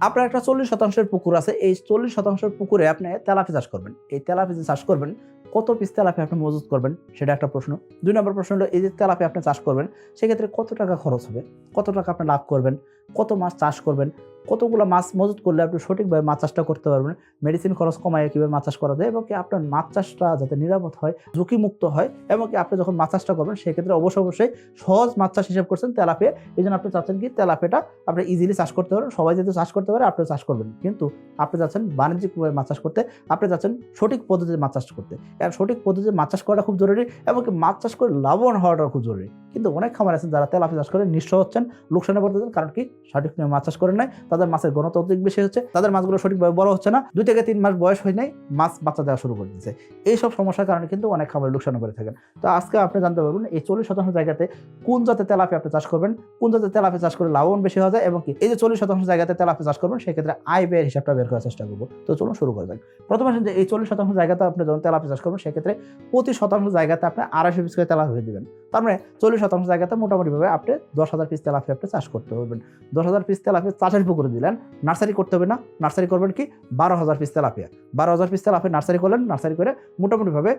আপনার একটা চল্লিশ শতাংশের পুকুর আছে, এই চল্লিশ শতাংশের পুকুরে আপনি তেলাপি চাষ করবেন। এই তেলাপি যে চাষ করবেন, কত পিস তেলাপি আপনি মজুত করবেন, সেটা একটা প্রশ্ন। দুই নম্বর প্রশ্ন হলো, এই যে তেলাপি আপনি চাষ করবেন, সেক্ষেত্রে কত টাকা খরচ হবে? কত টাকা আপনি লাভ করবেন? কত মাছ চাষ করবেন? কতগুলো মাছ মজুত করলে আপনি সঠিকভাবে মাছ চাষটা করতে পারবেন? মেডিসিন খরচ কমায়, কীভাবে মাছ চাষ করা যায় এবং কি আপনার মাছ চাষটা যাতে নিরাপদ হয়, ঝুঁকিমুক্ত হয় এবং কি আপনি যখন মাছ চাষটা করবেন, সেক্ষেত্রে অবশ্যই অবশ্যই সহজ মাছ চাষ হিসেবে করছেন তেলাপিয়া। এই জন্য আপনি চাচ্ছেন কি তেলাপিয়াটা আপনি ইজিলি চাষ করতে পারেন। সবাই যেহেতু চাষ করতে পারে, আপনিও চাষ করবেন। কিন্তু আপনি যাচ্ছেন বাণিজ্যিকভাবে মাছ চাষ করতে, আপনি যাচ্ছেন সঠিক পদ্ধতিতে মাছ চাষ করতে। আর সঠিক পদ্ধতিতে মাছ চাষ করাটা খুব জরুরি এবং কি মাছ চাষ করে লাভবান হওয়াটা খুব জরুরি। কিন্তু অনেক খামার আছেন যারা তেলাপি চাষ করে নিঃস্ব হচ্ছেন, লোকসানে পড়তেছেন কারণ কি সঠিক মাছ চাষ করেন নাই। তাদের মাছের ঘনত্ব অধিক বেশি হচ্ছে, তাদের মাছগুলো সঠিকভাবে বড় হচ্ছে না। দুই থেকে তিন মাস বয়স হয় নাই, মাছ বাচ্চা দেওয়া শুরু করে দিচ্ছে এইসব সমস্যার কারণে কিন্তু অনেক খামারে লোকসান করে থাকেন। তো আজকে আপনি জানতে পারবেন, এই চল্লিশ শতাংশ জায়গাতে কোন জাতের তেলাপি আপনি চাষ করবেন, কোন জাতের তেলাপি চাষ করে লাভবান বেশি হওয়া যায় এবং কি এই যে চল্লিশ শতাংশ জায়গাতে তেলাপি চাষ করবেন, সেক্ষেত্রে আয় ব্যয়ের হিসাবটা বের করার চেষ্টা করব। তো চলুন শুরু করে যাক। প্রথমে আসেন যে এই চল্লিশ শতাংশ জায়গাতে আপনি যখন তেলাপি চাষ করবেন, সেক্ষেত্রে প্রতি শতাংশ জায়গাতে আপনি আড়াইশো পিস করে তেলাপি দিবেন। তার মানে চল্লিশ শতাংশ জায়গাতে মোটামুটিভাবে আপনি দশ হাজার পিস তেলাপি আপনি চাষ করতে পারবেন। দশ হাজার পিস তেলাপি চাষের পুকুরে দিলেন, নার্সারি করতে হবে না। নার্সারি করবেন কি? বারো হাজার পিস তেলাপিয়া। বারো হাজার পিস তেলাপিয়া নার্সারি করলেন, নার্সারি করে মোটামুটিভাবে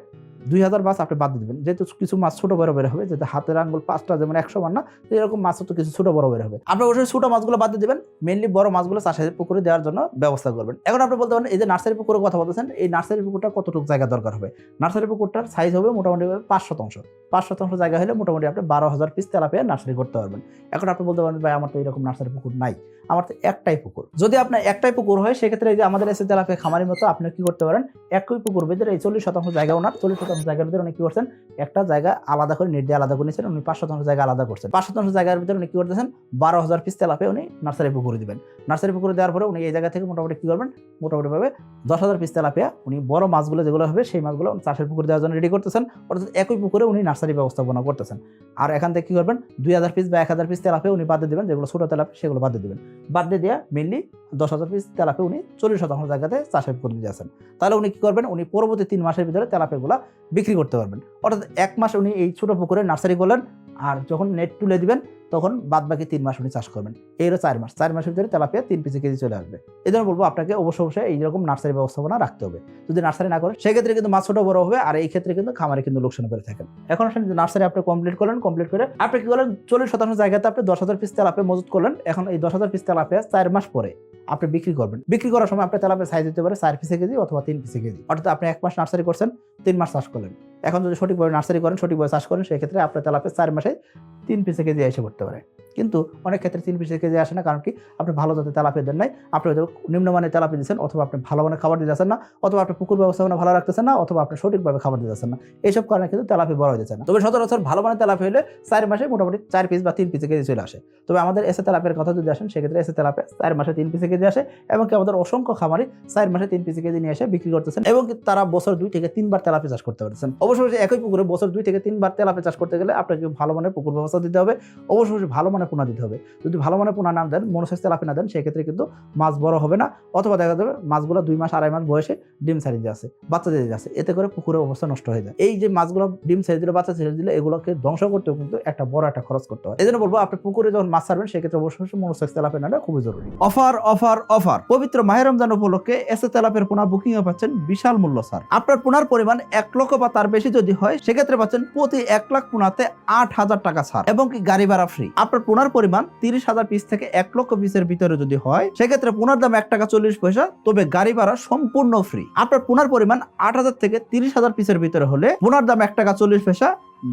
দুই হাজার মাছ আপনি বাদ দেবেন। যেহেতু কিছু মাছ ছোট বড় বের হবে, যেহেতু হাতের আঙ্গুল পাঁচটা যেমন একশো মান না, তো এরকম মাছও তো কিছু ছোট বড় বের হবে। আপনি অবশ্যই ছোট মাছগুলো বাদ দিয়ে দেবেন মেনলি বড় মাছগুলো চাষের পুকুরে দেওয়ার জন্য ব্যবস্থা করবেন। এখন আপনি বলতে পারেন, এই যে নার্সারি পুকুরের কথা বলতেছেন, এই নার্সারি পুকুরটা কতটুকু জায়গা দরকার হবে? নার্সারি পুকুরটার সাইজ হবে মোটামুটি পাঁচ শতাংশ। পাঁচ শতাংশ জায়গা হলে মোটামুটি আপনি বারো হাজার পিস তেলাপিয়া নার্সারি করতে পারবেন। এখন আপনি বলতে পারেন, ভাই, আমার তো এরকম নার্সারি পুকুর নাই। আমার তো একটাই পুকুর। যদি আপনার একটাই পুকুর হয়, সেক্ষেত্রে এই যে আমাদের এসে তেলাপিয়া খামারের মতো আপনি কি করতে পারেন, একই পুকুর ভিতরে এই চল্লিশ শতাংশ জায়গা ওনার, চল্লিশ শতাংশ জায়গার ভিতরে উনি কি করছেন? একটা জায়গা আলাদা করে নেট দিয়ে আলাদা করে নিয়েছেন। উনি পাঁচ শতাংশ জায়গা আলাদা করছেন। পাঁচ শতাংশ জায়গার ভিতরে উনি কি করতেছেন? বারো হাজার পিস তেলাপিয়া উনি নার্সারি পুকুরে দিবেন। নার্সারি পুকুরে দেওয়ার পরে উনি এই জায়গা থেকে মোটামুটি কি করবেন? মোটামুটিভাবে দশ হাজার পিস তেলাপিয়া উনি বড় মাছগুলো যেগুলো হবে, সেই মাছগুলো চাষের পুকুরে দেওয়ার জন্য রেডি করতেছেন। অর্থাৎ একই পুকুরে উনি নার্সারি ব্যবস্থাপনা করতেছেন। আর এখান থেকে কি করবেন? দুই হাজার পিস বা এক হাজার পিস তেলাপিয়া উনি বাদ দেবেন। যেগুলো ছোটো তেলাপি সেগুলো বাদ দেবেন। বাদ দিয়ে দেওয়া মেনলি দশ হাজার পিস তেলাপি উনি চল্লিশ শতাংশ জায়গাতে চাষের পুকুরে দিয়ে আছেন তাহলে উনি কি করবেন? উনি পরবর্তী তিন মাসের ভিতরে তেলাপিয়াগুলো বিক্রি করতে পারবেন। অর্থাৎ এক মাস উনি এই ছোটো পুকুরে নার্সারি করলেন আর যখন নেট তুলে দিবেন, তখন বাদ বাকি তিন মাস উনি চাষ করবেন। এই হলো চার মাস। চার মাসের ভিতরে তেলাপিয়া তিন পিসি কেজি চলে আসবে। এই জন্য বলব আপনাকে অবশ্যই অবশ্যই এইরকম নার্সারি ব্যবস্থাপনা রাখতে হবে। যদি নার্সারি না করেন, সেক্ষেত্রে কিন্তু মাছ ছোটো বড় হবে আর এই ক্ষেত্রে কিন্তু খামারে কিন্তু লোকসান করে থাকেন। এখন আসলে নার্সারি আপনি কমপ্লিট করলেন কমপ্লিট করে আপনি কি করলেন? চল্লিশ শতাংশ জায়গাতে আপনি দশ হাজার পিস তেলাপে মজুত করলেন। এখন এই দশ হাজার পিস তেলাপে চার মাস পরে আপনি বিক্রি করবেন। বিক্রি করার সময় আপনার তেলাপে সাইজ দিতে পারে চার পিসে কেজি অথবা তিন পিসে কেজি। অর্থাৎ আপনি এক মাস নার্সারি করছেন, তিন মাস চাষ করলেন। এখন যদি সঠিকভাবে নার্সারি করেন, সঠিকভাবে চাষ করেন, সেক্ষেত্রে আপনার তেলাপে চার মাসে তিন পিসে কেজি এসে পড়তে পারে। কিন্তু অনেক ক্ষেত্রে তিন পিসের কেজি আসে না, কারণ কি? আপনি ভালো জাতের তেলাপি দেন নাই, আপনি হয়তো নিম্নমানের তেলাপি দিচ্ছেন অথবা আপনি ভালো মানের খাবার দিতেছেন না, অথবা আপনি পুকুর ব্যবস্থাপনা ভালো রাখতেছেন না, অথবা আপনি সঠিকভাবে খাবার দিতেছেন না। এইসব কারণে কিন্তু তেলাপি বড় যাচ্ছে না। তবে সচরাচর ভালো মানের তেলাপি হলে চার মাসে মোটামুটি চার পিস বা তিন পিসে কেজি চলে আসে। তবে আমাদের এসে তেলাপের কথা যদি আসেন, সেক্ষেত্রে এসে তেলাপে চার মাসে তিন পিসে কেজি আসে, এবং কি আমাদের অসংখ্য খামারি চার মাসে তিন পিসে কেজি নিয়ে এসে বিক্রি করতেছেন, এবং তারা বছর দুই থেকে তিনবার তেলাপি চাষ করতে পারতেছেন। অবশ্যই একই পুকুরে বছর দুই থেকে তিনবার তেলাপি চাষ করতে গেলে আপনাকে ভালো মানের পুকুর ব্যবস্থা দিতে হবে। অবশ্যই ভালো মানের পোনা দিতে হবে। যদি ভালো মানের পোনা না দেন মনোসাইজ তেলাপি না দেন, সেক্ষেত্রে কিন্তু মাছ বড় হবে না। অথবা দেখা যাবে মাছগুলো দুই মাস, আড়াই মাস বয়সে ডিম ছাড়িয়ে যাচ্ছে, বাচ্চা দিয়ে যাচ্ছে। এতে করে পুকুরের অবস্থা নষ্ট হয়ে যায়। এই যে মাছগুলো ডিম ছেড়ে দিলে, বাচ্চা ছেড়ে দিলে, এগুলোকে ধ্বংস করতেও কিন্তু একটা বড় একটা খরচ করতে হয়। এই জন্য বলব, আপনি পুকুরে যখন মাছ ছাড়বেন, সেক্ষেত্রে অবশ্যই মনোসাইজ তেলাপি নেওয়াটা খুবই জরুরি। Offer offer offer. পবিত্র মাহের রমজান উপলক্ষে এসে তেলাপের পোনা বুকিং এ পাচ্ছেন বিশাল মূল্য, স্যার। আপনার পোনার পরিমাণ এক লক্ষ বা তার বেশি যদি হয়, সেক্ষেত্রে পাচ্ছেন প্রতি এক লাখ পোনাতে আট হাজার টাকা ছাড় এবং কি গাড়ি ভাড়া ফ্রি আপনার পোনার পরিমাণ তিরিশ হাজার পিস থেকে এক লক্ষ পিসের ভিতরে যদি হয়, সেক্ষেত্রে পোনার দাম এক টাকা চল্লিশ পয়সা, তবে গাড়ি ভাড়া সম্পূর্ণ ফ্রি আপনার পোনার পরিমাণ আট হাজার থেকে তিরিশ হাজার পিসের ভিতরে হলে পোনার দাম এক টাকা চল্লিশ পয়সা,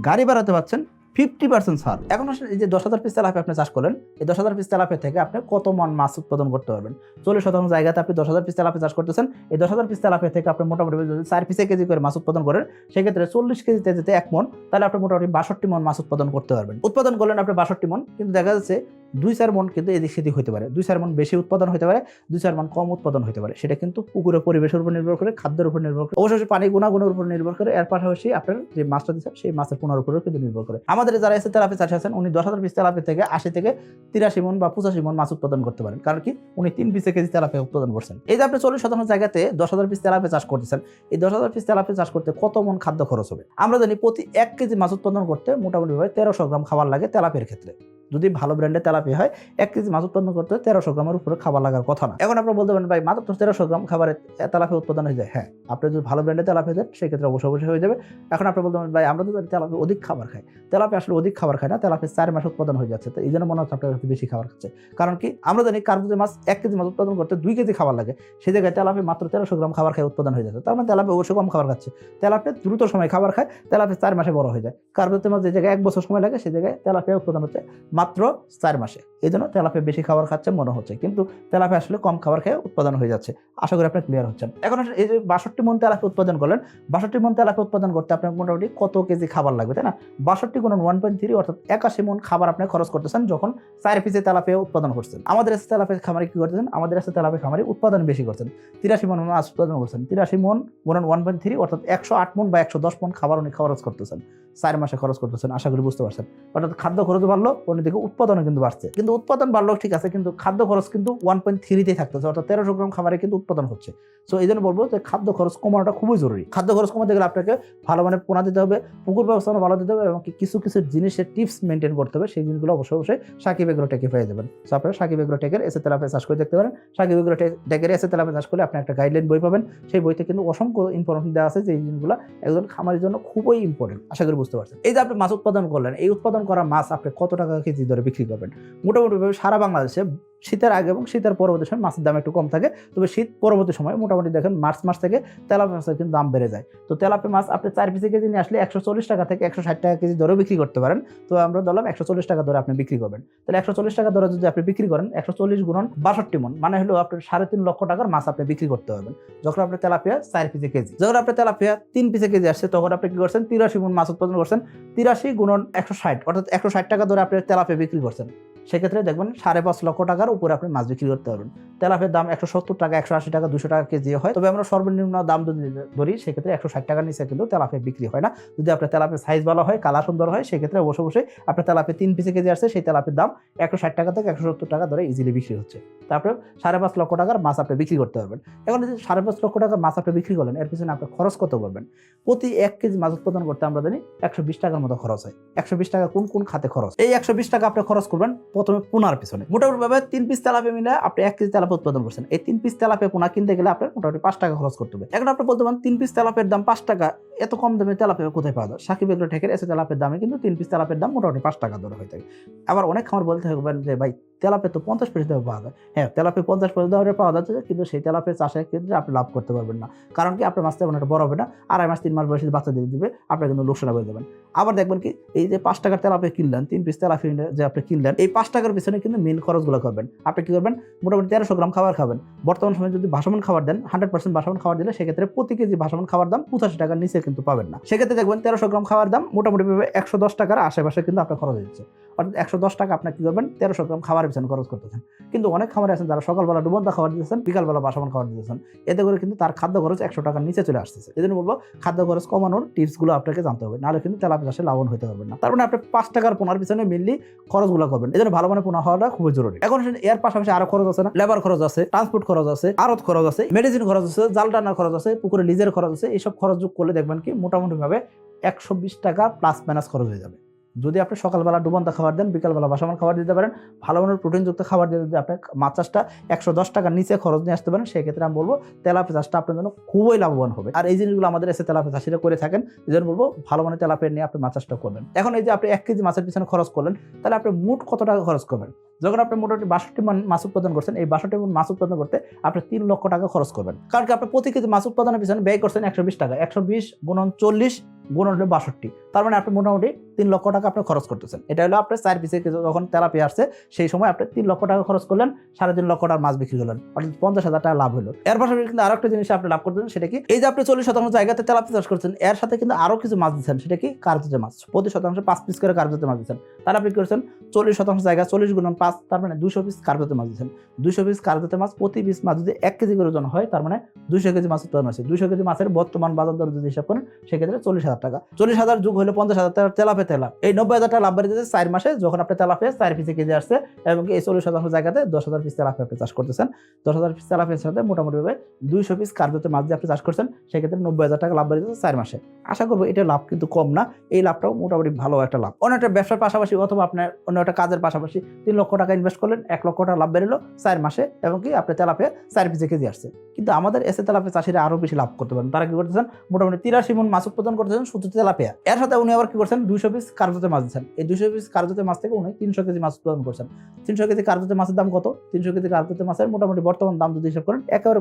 গাড়ি ভাড়াতে পাচ্ছেন ফিফটি পার্সেন্ট ছাড়। এখন আসলে এই যে দশ হাজার পিস তেলাপি আপনি চাষ করেন এই দশ হাজার পিস তেলাপি থেকে আপনি কত মন মাছ উৎপাদন করতে পারবেন? চল্লিশ শতাংশ জায়গাতে আপনি দশ হাজার পিস তেলাপি চাষ করতেছেন। এই দশ হাজার পিস তেলাপি থেকে আপনি মোটামুটি যদি চার পিসে কেজি করে মাছ উৎপাদন করেন, সেক্ষেত্রে চল্লিশ কেজিতে যেতে এক মন, তাহলে আপনি মোটামুটি বাষট্টি মন মাছ উৎপাদন করতে পারবেন। উৎপাদন করলেন আপনি বাষট্টি মন, কিন্তু দেখা যাচ্ছে দুই চার মন কিন্তু এদিক সেদিক হতে পারে। দুই চার মন বেশি উৎপাদন হতে পারে, দুই চার মন কম উৎপাদন হতে পারে। সেটা কিন্তু পুকুরের পরিবেশের উপর নির্ভর করে খাদ্যের উপর নির্ভর করে। অবশ্যই পানি গুণাগুণের উপর নির্ভর করে, এর পাশাপাশি আপনার যে মাছটা দিচ্ছেন, সেই মাছের পোনার উপরেও কিন্তু নির্ভর করে। আমাদের যারা এসে তেলাপি চাষে আছেন, উনি দশ হাজার পিস তেলাপি থেকে আশি থেকে তিরাশি মন বা পঁচাশি মন মাছ উৎপাদন করতে পারেন। কারণ কি? উনি তিন পিসে কেজি তেলাপি উৎপাদন করছেন। এই যে আপনি চল্লিশ শতাংশ জায়গাতে দশ হাজার পিস তেলাপি চাষ করতেছেন, এই দশ হাজার পিস তেলাপি চাষ করতে কত মন খাদ্য খরচ হবে? আমরা জানি প্রতি এক কেজি মাছ উৎপাদন করতে মোটামুটিভাবে তেরোশো গ্রাম খাবার লাগে তেলাপির ক্ষেত্রে। যদি ভালো ব্র্যান্ডের তেলাপিয়া হয়, এক কেজি মাছ উৎপাদন করতে তেরোশো গ্রামের উপরে খাবার লাগার কথা না। এখন আপনারা বলতে পারেন, ভাই, মাত্র তেরোশো গ্রাম খাবারে তেলাপিয়া উৎপাদন হয়ে যায়। হ্যাঁ আপনি যদি ভালো ব্র্যান্ডের তেলাপিয়া দেন, সেক্ষেত্রে অবশ্যই অবশ্যই হয়ে যাবে। এখন আপনি বলতে পারেন, ভাই, আমরা তো তেলাপিয়া অধিক খাবার খাই। তেলাপিয়া আসলে অধিক খাবার খায় না, তেলাপিয়া চার মাস উৎপাদন হয়ে যাচ্ছে। তো এই জন্য মনে হচ্ছে আপনার কাছে বেশি খাবার খাচ্ছে। কারণ কি, আমরা জানি কার্পুজের মাছ এক কেজি মাছ উৎপাদন করতে দুই কেজি খাবার লাগে। সেই জায়গায় তেলাপিয়া মাত্র তেরোশো গ্রাম খাবার খায় উৎপাদন হয়ে যাচ্ছে। তার মানে তেলাপিয়া অবশ্যই কম খাবার খাচ্ছে। তেলাপিয়া দ্রুত সময় খাবার খায়, তেলাপিয়া চার মাসে বড় হয়ে যায়। কার্পুজের মাছ যে জায়গায় এক বছর সময় লাগে সেই জায়গায় তেলাপিয়া উৎপাদন হচ্ছে মাত্র চার মাসে। এই জন্য তেলাপিয়া বেশি খাবার খাচ্ছে মনে হচ্ছে। কিন্তু তেলাপিয়া আসলে কম খাবার খেয়ে উৎপাদন হয়ে যাচ্ছে। আশা করি আপনি ক্লিয়ার হচ্ছেন। এখন এই যে বাষট্টি মন তেলাপিয়া উৎপাদন করলেন, বাষট্টি মন তেলাপিয়া উৎপাদন করতে আপনার মোটামুটি কত কেজি খাবার লাগবে, তাই না? বাষট্টি গুণ ওয়ান পয়েন্ট থ্রি অর্থাৎ একাশি মন খাবার আপনি খরচ করতেছেন যখন চার পিসে তেলাপিয়া উৎপাদন করছেন আমাদের এসে তেলাপিয়া খামারে কি করতেছেন? আমাদের এসে তেলাপিয়া খামারে উৎপাদন বেশি করছেন। তিরাশি মন মাছ উৎপাদন করছেন। তিরাশি মন গুণন ওয়ান পয়েন্ট থ্রি অর্থাৎ একশো আট মন বা একশো দশ মন খাবার উনি খরচ করতেছেন। চার মাসে খরচ করতেছেন, আশা করি বুঝতে পারছেন। অর্থাৎ খাদ্য খরচ বাড়লো অন্যদিকে উৎপাদনও কিন্তু বাড়ছে। কিন্তু উৎপাদন বাড়লো ঠিক আছে, কিন্তু খাদ্য খরচ কিন্তু ওয়ান পয়েন্ট থ্রিতেই থাকতেছে, অর্থাৎ তেরোশো গ্রাম খাবারে কিন্তু উৎপাদন হচ্ছে। সো এই জন্য বলব যে খাদ্য খরচ কমানোটা খুবই জরুরি। খাদ্য খরচ কমাতে গেলে আপনাকে ভালো মানে পোনা দিতে হবে, পুকুর ব্যবস্থাপনা ভালো দিতে হবে এবং কিছু কিছু জিনিসের টিপস মেনটেন করতে হবে, সেই জিনিসগুলো অবশ্যই অবশ্যই সাকিব এগ্রো টেকে পেয়ে যাবেন সো আপনারা সাকিব এগ্রো টেকের এসে তেলাপে চাষ করে দেখতে পারেন। সাকিব এগ্রো টেকের এসে তেলাপে চাষ করলে আপনি একটা গাইডলাইন বই পাবেন। সেই বইতে কিন্তু অসংখ্য ইনফরমেশন দেওয়া আছে যে এই জিনিসগুলো একজন খামারের জন্য খুবই ইম্পর্টেন্ট আশা করি বুঝতে পারছেন। এই যে আপনি মাছ উৎপাদন করলেন, এই উৎপাদন করা মাছ আপনি কত টাকা কেজি দরে বিক্রি করবেন। মোটামুটিভাবে সারা বাংলাদেশে শীতের আগে এবং শীতের পরবর্তী সময় মাছের দাম একটু কম থাকে। তবে শীত পরবর্তী সময় মোটামুটি দেখেন মার্চ মাস থেকে তেলাপিয়া মাছের কিন্তু দাম বেড়ে যায়। তো তেলাপিয়া মাছ আপনি চার পিসে কেজি নিয়ে আসলে একশো চল্লিশ টাকা থেকে একশো ষাট টাকা কেজি দরেও বিক্রি করতে পারেন। তো আমরা ধরলাম একশো চল্লিশ টাকা ধরে আপনি বিক্রি করবেন। তাহলে একশো চল্লিশ টাকা দরে যদি আপনি বিক্রি করেন, একশো চল্লিশ গুণন বাষট্টি মন মানে হলো আপনার সাড়ে তিন লক্ষ টাকার মাছ আপনি বিক্রি করতে পারবেন। যখন আপনি তেলাপিয়া চার পিসে কেজি, যখন আপনি তেলাপিয়া তিন পিসে কেজি আসছে, তখন আপনি কি করছেন? তিরাশি মন মাছ উৎপাদন করছেন। তিরাশি গুণন একশো ষাট, অর্থাৎ একশো ষাট টাকা ধরে আপনি তেলাপিয়া বিক্রি করছেন। সেক্ষেত্রে দেখবেন সাড়ে পাঁচ লক্ষ টাকার উপরে আপনি মাছ বিক্রি করতে পারবেন। তেলাপের দাম একশো সত্তর টাকা, একশো আশি টাকা, দুশো টাকা কেজি হয়। তবে আমরা সর্বনিম্ন দাম যদি ধরি, সেক্ষেত্রে একশো ষাট টাকার নিচে কিন্তু তেলাপে বিক্রি হয় না। যদি আপনার তেলাপের সাইজ ভালো হয় কালার সুন্দর হয়, সেক্ষেত্রে অবশ্যই অবশ্যই আপনার তেলাপে তিন পিসে কেজি আসছে, সেই তেলাপের দাম একশো ষাট টাকা থেকে একশো সত্তর টাকা ধরে ইজিলি বিক্রি হচ্ছে। তারপরে সাড়ে পাঁচ লক্ষ টাকার মাছ আপনি বিক্রি করতে পারবেন। এখন যদি সাড়ে পাঁচ লক্ষ টাকার মাছ আপনি বিক্রি করলেন, এর পিছনে আপনি খরচ কত করবেন প্রতি এক কেজি মাছ উৎপাদন করতে আমরা জানি একশো বিশ টাকার মতো খরচ হয়। একশো বিশ টাকা কোন কোন খাতে খরচ? এই একশো বিশ টাকা আপনি খরচ করবেন প্রথমে পোনার পিছনে। মোটামুটি ভাবে তিন পিস তেলাপে মিলে আপনি এক কেজি তেলাপে উৎপাদন করছেন। এই তিন পিস তেলাপে পোনা কিনতে গেলে আপনার মোটামুটি পাঁচ টাকা খরচ করতে হবে। এখন আপনি বলতে পারেন তিন পিস তেলাপের দাম পাঁচ টাকা। এত কম দামে তেলাপে কোথায় পাওয়া যায়? সাকিব এগুলো ঠেকের এসে তেলাপের দামে, কিন্তু তিন পিস তেলাপের দাম মোটামুটি পাঁচ টাকা ধরে হয়ে থাকে। আবার অনেক খামার বলতে থাকবেন যে, ভাই তেলাপে তো পঞ্চাশ পয়সা দামে পাওয়া যায়। হ্যাঁ তেলাপে পঞ্চাশ পয়সা দামে পাওয়া যাচ্ছে, কিন্তু সেই তেলাপের চাষের ক্ষেত্রে আপনি লাভ করতে পারবেন না। কারণ কি, আপনার মাছ তেমন একটা বড় হবে না। আড়াই মাস, তিন মাস বয়সে বাচ্চা দিয়ে দিবে আপনি কিন্তু লোকসান হয়ে যাবেন আবার দেখবেন কি, এই যে পাঁচ টাকার তেলাপে কিনলেন, তিন পিস তেলাপি যে আপনি কিনলেন, এই পাঁচ টাকার পিছনে কিন্তু মেন খরচগুলো করবেন। আপনি কি করবেন? মোটামুটি তেরোশো গ্রাম খাবার খাবেন। বর্তমান সময়ে যদি ভাসমান খাবার দেন হান্ড্রেড পার্সেন্ট ভাসমান খাবার দিলে সেক্ষেত্রে প্রতি কেজি ভাসমান খাবার দাম পঁচাশি টাকার নিচে কিন্তু পাবেন না। সেক্ষেত্রে দেখবেন তেরোশো গ্রাম খাওয়ার দাম মোটামুটি একশো দশ টাকার আশেপাশে কিন্তু আপনার খরচ হচ্ছে। অর্থাৎ একশো দশ টাকা আপনি কি করবেন? তেরোশো গ্রাম খাবারের পিছনে খরচ করতেছেন। কিন্তু অনেক খামারে আছেন যারা সকালবেলা ডুবন্ত খাবার দিতেছেন, বিকালবেলা বাসমান খাবার দিতেছেন। এতে করে কিন্তু তার খাদ্য খরচ একশো টাকার নিচে চলে আসতেছে। এই জন্য বলব, খাদ্য খরচ কমানোর টিপসগুলো আপনাকে জানতে হবে। নাহলে কিন্তু তেলাপি চাষে লাভবান হতে পারবেন না। তার মানে আপনি পাঁচ টাকার পোনার পিছনে মেনলি খরচগুলো করবেন। এই জন্য ভালো মানে পোনা হওয়াটা খুবই জরুরি। এখন এর পাশাপাশি আরও খরচ আছে না? লেবার খরচ আছে ট্রান্সপোর্ট খরচ আছে আরত খরচ আছে মেডিসিন খরচ আছে, জাল টানার খরচ আছে, পুকুরে লিজের খরচ আছে, এইসব খরচ যোগ করলে দেখবেন কি মোটামুটি ভাবে একশো বিশ টাকা প্লাস মাইনাস খরচ হয়ে যাবে। যদি আপনি সকালবেলা ডুবন্ত খাবার দেন, বিকালবেলা বাসামান খাবার দিতে পারেন, ভালো মানের প্রোটিনযুক্ত খাবার দিয়ে যদি আপনি মাছ চাষটা একশো দশ টাকার নিচে খরচ নিয়ে আসতে পারেন, সেক্ষেত্রে আমি বলব তেলাপি চাষটা আপনার জন্য খুবই লাভবান হবে। আর এই জিনিসগুলো আমাদের এসে তেলাপি চাষিরা করে থাকেন, এই জন্য বলব ভালো মানের তেলাপের নিয়ে আপনি মাছ চাষটা করবেন। এখন এই যে আপনি এক কেজি মাছের পিছনে খরচ করলেন, তাহলে আপনি মোট কত টাকা খরচ করবেন? যখন আপনি মোটামুটি বাষট্টি মাছ উৎপাদন করছেন, এই বাষট্টি মাছ উৎপাদন করতে আপনি তিন লক্ষ টাকা খরচ করবেন। কারণ আপনি প্রতি কেজি মাছ উৎপাদনের পিছনে ব্যয় করছেন একশো বিশ টাকা। একশো বিশ গুণন চল্লিশ গুণন হলো বাষট্টি। তার মানে আপনি মোটামুটি তিন লক্ষ টাকা আপনি খরচ করতেছেন। এটা হলো আপনার চার পিসে যখন তেলাপি আসছে, সেই সময় আপনি তিন লক্ষ টাকা খরচ করলেন, সাড়ে তিন লক্ষ টাকার মাছ বিক্রি করলেন। অর্থাৎ পঞ্চাশ হাজার টাকা লাভ হলো। এর পাশাপাশি কিন্তু আরও একটা জিনিস আপনি লাভ করতেছেন, সেটা কি, এই যে আপনি চল্লিশ শতাংশ জায়গাতে তেলাপি চাষ করছেন, এর সাথে কিন্তু আরও কিছু মাছ দিচ্ছেন, সেটা কি কার্যতে মাছ। প্রতি শতাংশ পাঁচ পিস করে কার্যতে মাছ দিচ্ছেন। তার আপনি কি করছেন, চল্লিশ শতাংশ জায়গা চল্লিশ গুণন পাঁচ, তার মানে দুশো পিস কার্যতে মাছ দিচ্ছেন দুশো পিস কার্যতে মাছ প্রতি পিস মাছ যদি এক কেজি করে ওজন হয়, তার মানে দুশো কেজি মাছ উৎপাদন হচ্ছে দুশো কেজি মাছের বর্তমান বাজার দর যদি হিসাব করেন, সেক্ষেত্রে চল্লিশ হাজার হাজার টাকা। চল্লিশ হাজার যুগ হলে পঞ্চাশ হাজার টাকা তেলাপে তেলা। এই নব্বই হাজার টাকা লাভ বেড়ে চার মাসে যখন আপনি তেলাপে চার পিসে কেজি আসছে, এবং এই চল্লিশ শতাংশ জায়গাতে দশ হাজার পিস তেলাপে আপনি চাষ করতেছেন। দশ হাজার পিস তেলাপের সাথে মোটামুটিভাবে দুইশো পিস কার্যতে মাছ দিয়ে আপনি চাষ করছেন, সেক্ষেত্রে নব্বই হাজার টাকা লাভ বেড়ে চার মাসে। আশা করব এটা লাভ কিন্তু কম না। এই লাভটাও মোটামুটি ভালো একটা লাভ। অন্য একটা ব্যবসার পাশাপাশি অথবা আপনার অন্য একটা কাজের পাশাপাশি তিন লক্ষ টাকা ইনভেস্ট করলেন, এক লক্ষ টাকা লাভ বেরোলো চার মাসে এবং কি আপনি তেলাপে চার পিসে কেজি আসছে কিন্তু আমাদের এসে তেলাপে চাষিরা আরও বেশি লাভ করতে পারেন। তারা কি করতেছেন? মোটামুটি তিরাশি মন মাছ উৎপাদন করতেছেন শুধু তেলাপিয়া। এর সাথে উনি আবার কি করছেন? দুইশো পিস কার্যতে মাছ দিচ্ছেন। এই দুইশো পিস কার্যতে মাছ থেকে উনি তিনশো কেজি মাছ উৎপাদন করছেন। তিনশো কেজি কার্যতে মাছের দাম কত? তিনশো কেজি কার্যতে মাছের মোটামুটি বর্তমান দাম যদি হিসাব করেন, একেবারে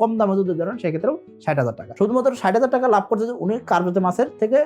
কম দামে যদি ধরেন, সেক্ষেত্রেও ষাট হাজার টাকা। শুধুমাত্র ষাট হাজার টাকা লাভ করতে উনি কার্যতে মাছের থেকে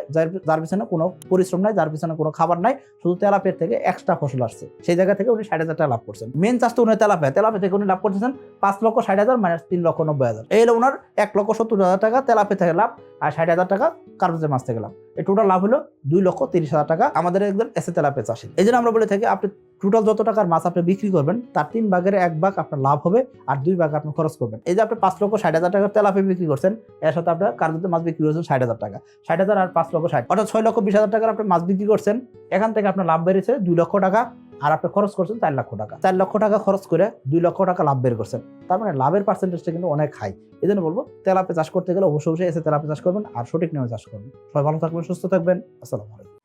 যার পিছনে কোনো পরিশ্রম নাই, যার পিছনে কোনো খাবার নাই, শুধু তেলাপের থেকে এক্সট্রা ফসল আসছে। সেই জায়গা থেকে উনি ষাট হাজার টাকা লাভ করছেন। মেন চাষ তো উনি তেলাপে তেলাপে থেকে উনি লাভ করতেছেন পাঁচ লক্ষ ষাট হাজার মাইনাস তিন লক্ষ নব্বই হাজার। এই হলো ওনার এক লক্ষ সত্তর হাজার টাকা তেলাপে থেকে লাভ আর ষাট হাজার টাকা কার্যতে মাছ থেকে লাভ। এই টোটাল লাভ হলো দুই লক্ষ তিরিশ হাজার টাকা আমাদের একজন এসে তেলাপে চাষি। এই জন্য আমরা বলে থাকি, আপনি টোটাল যত টাকার মাছ আপনি বিক্রি করবেন, তার তিন ভাগের এক ভাগ আপনার লাভ হবে আর দুই ভাগ আপনি খরচ করবেন। এই যে আপনি পাঁচ লক্ষ ষাট হাজার টাকার তেলাপে বিক্রি করছেন, এর সাথে আপনার কার্যতে মাছ বিক্রি করছেন ষাট হাজার টাকা। ষাট হাজার আর পাঁচ লক্ষ ষাট, অর্থাৎ ছয় লক্ষ বিশ হাজার টাকার আপনি মাছ বিক্রি করছেন, এখান থেকে আপনার লাভ বেড়েছে দুই লক্ষ টাকা। আর আপনি খরচ করছেন চার লক্ষ টাকা। চার লক্ষ টাকা খরচ করে দুই লক্ষ টাকা লাভ বের করছেন। তার মানে লাভের পার্সেন্টেজটা কিন্তু অনেক হাই এই জন্য বলব তেলাপে চাষ করতে গেলে অবশ্যই অবশ্যই এসে তেলাপে চাষ করবেন আর সঠিক নিয়মে চাষ করবেন। সবাই ভালো থাকবেন, সুস্থ থাকবেন। আসসালামু আলাইকুম।